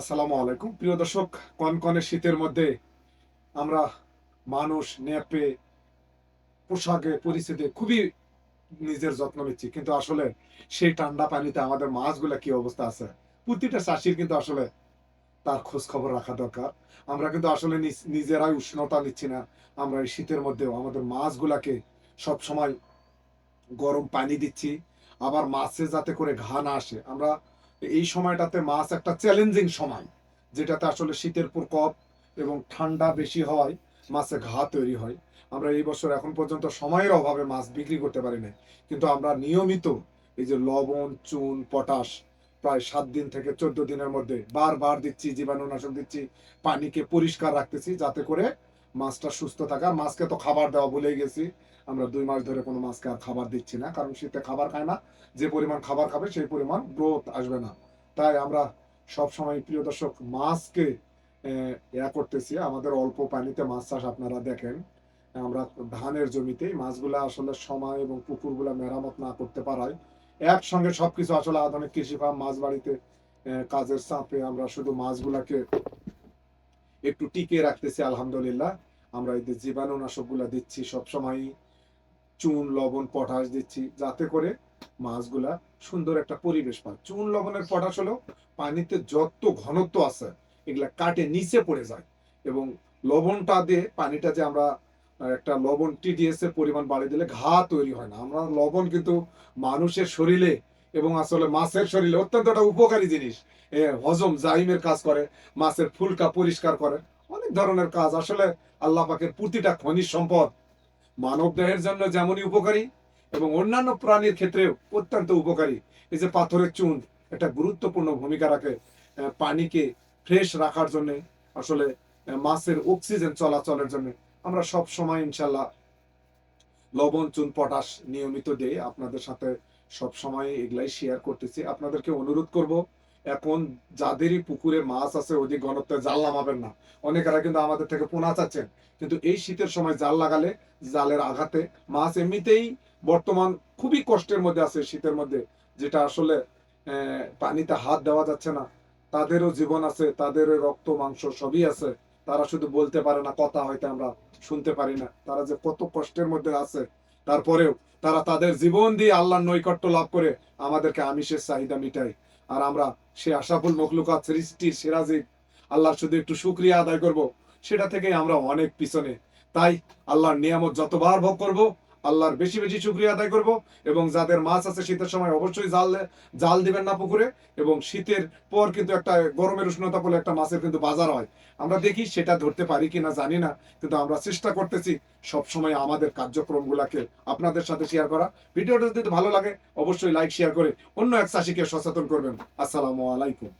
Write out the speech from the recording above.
আসসালামু আলাইকুম। প্রিয় দর্শক কনকনে শীতের মধ্যে আমরা মানুষ নেপে পোশাকে পরিস্থিতি খুবই নিজের যত্ন নিচ্ছি। কিন্তু আসলে সেই ঠান্ডা পানিতে আমাদের মাছগুলা কি অবস্থা আছে? প্রতিটা চাষির কিন্তু আসলে তার খোঁজ খবর রাখা দরকার। আমরা কিন্তু আসলে নিজেরাই উষ্ণতা নিচ্ছি না। আমরা এই শীতের মধ্যেও আমাদের মাছগুলাকে সব সময় গরম পানি দিচ্ছি। আবার মাছে যাতে করে ঘা না আসে। আমরা এই সময়টাতে মাছ একটা চ্যালেঞ্জিং সময়, যেটাতে আসলে শীতের প্রকোপ এবং ঠান্ডা বেশি হয় মাছে ঘা তৈরি হয়। আমরা এই বছর এখন পর্যন্ত সময়ের অভাবে মাছ বিক্রি করতে পারি না কিন্তু আমরা নিয়মিত এই যে লবণ, চুন, পটাশ প্রায় সাত দিন থেকে চোদ্দ দিনের মধ্যে বারবার দিচ্ছি, জীবাণুনাশক দিচ্ছি, পানিকে পরিষ্কার রাখতেছি যাতে করে মাছটা সুস্থ থাকে। মাছকে তো খাবার দেওয়া ভুলে গেছি। আমরা দুই মাস ধরে কোনো মাছকে আর খাবার দিচ্ছি না, কারণ শীতে খাবার খায় না। যে পরিমাণ খাবার খাবে সেই পরিমাণ গ্রোথ আসবে না। তাই আমরা সব সময় প্রিয় দর্শক, মাছকে ইয়া করতেছি। আমাদের অল্প পানিতে মাছ চাষ আপনারা দেখেন। আমরা ধানের জমিতে মাছগুলা আসলে সময় এবং পুকুরগুলা মেরামত না করতে পারায় একসঙ্গে সবকিছু আসলে আধুনিক কৃষি ফার্ম, মাছ বাড়িতে কাজের চাপে আমরা শুধু মাছগুলাকে একটু টিকিয়ে রাখতেছি, আলহামদুলিল্লাহ। আমরা যে জীবাণুনাশকগুলা দিচ্ছি সবসময় চুন, লবণ, পটাশ দিচ্ছি, যাতে করে মাছগুলা সুন্দর একটা পরিবেশ পায়। চুন, লবণের, পটাশ হলো পানিতে যত ঘনত্ব আছে, এগুলা কাটে, নিচে পড়ে যায়। এবং লবণটা দিয়ে, পানিটা যে আমরা একটা লবণ টিডিএস এর পরিমাণ বাড়িয়ে দিলে ঘা তৈরি হয় না। আমরা লবণ কিন্তু মানুষের শরীরে এবং আসলে মাছের শরীরে অত্যন্ত একটা উপকারী জিনিস। হজম জাইমের কাজ করে, মাছের ফুলকা পরিষ্কার করে, অনেক ধরনের কাজ। আসলে আল্লাহ পাকের প্রতিটা খনিজ সম্পদ মানব দেহের জন্য যেমনই উপকারী এবং অন্যান্য প্রাণীর ক্ষেত্রেও অত্যন্ত উপকারী। এই যে পাথরের চুন একটা গুরুত্বপূর্ণ ভূমিকা রাখে পানিকে ফ্রেশ রাখার জন্য, আসলে মাছের অক্সিজেন চলাচলের জন্য। আমরা সব সময় ইনশাল্লাহ লবণ, চুন, পটাশ নিয়মিত দেই আপনাদের সাথে সব সময় এগুলাই শেয়ার করতেছি। আপনাদেরকে অনুরোধ করব, এখন যাদেরই পুকুরে মাছ আছে অধিক ঘনত্বে জাল নামাবেন না। অনেকেরা কিন্তু আমাদের থেকে পোনা চাচ্ছেন। কিন্তু এই শীতের সময় জাল লাগালে জালের আঘাতে মাছ এমনিতেই বর্তমান খুবই কষ্টের মধ্যে আছে শীতের মধ্যে, যেটা আসলে পানিতে হাত দেওয়া যাচ্ছে না। তাদেরও জীবন আছে, তাদেরও রক্ত, মাংস সবই আছে। তারা শুধু বলতে পারে না, কথা হয়তো আমরা শুনতে পারি না। তারা যে কত কষ্টের মধ্যে আছে তারপরেও তারা তাদের জীবন দিয়ে আল্লাহর নৈকট্য লাভ করে আমাদেরকে আমিষের চাহিদা মিটায়। আর আমরা সে আশাফুল মখলুকাত সৃষ্টির সিরাজিক আল্লাহর শুধু একটু সুক্রিয়া আদায় করব, সেটা থেকে আমরা অনেক পিছনে। তাই আল্লাহর নিয়ামত যতবার ভোগ করব আল্লাহর বেশি বেশি শুক্রিয়া আদায় করব এবং যাদের মাছ আছে শীতের সময় অবশ্যই জাল জাল দিবেন না পুকুরে এবং শীতের পর কিন্তু একটা গরমের উষ্ণতা বলে একটা মাছের কিন্তু বাজার হয়। আমরা দেখি সেটা ধরতে পারি কিনা জানি না, কিন্তু আমরা চেষ্টা করতেছি সব সময় আমাদের কার্যক্রমগুলোকে আপনাদের সাথে শেয়ার করা। ভিডিওটা যদি ভালো লাগে, অবশ্যই লাইক শেয়ার করে অন্য এক চাষিকে সচেতন করবেন। আসসালামু আলাইকুম।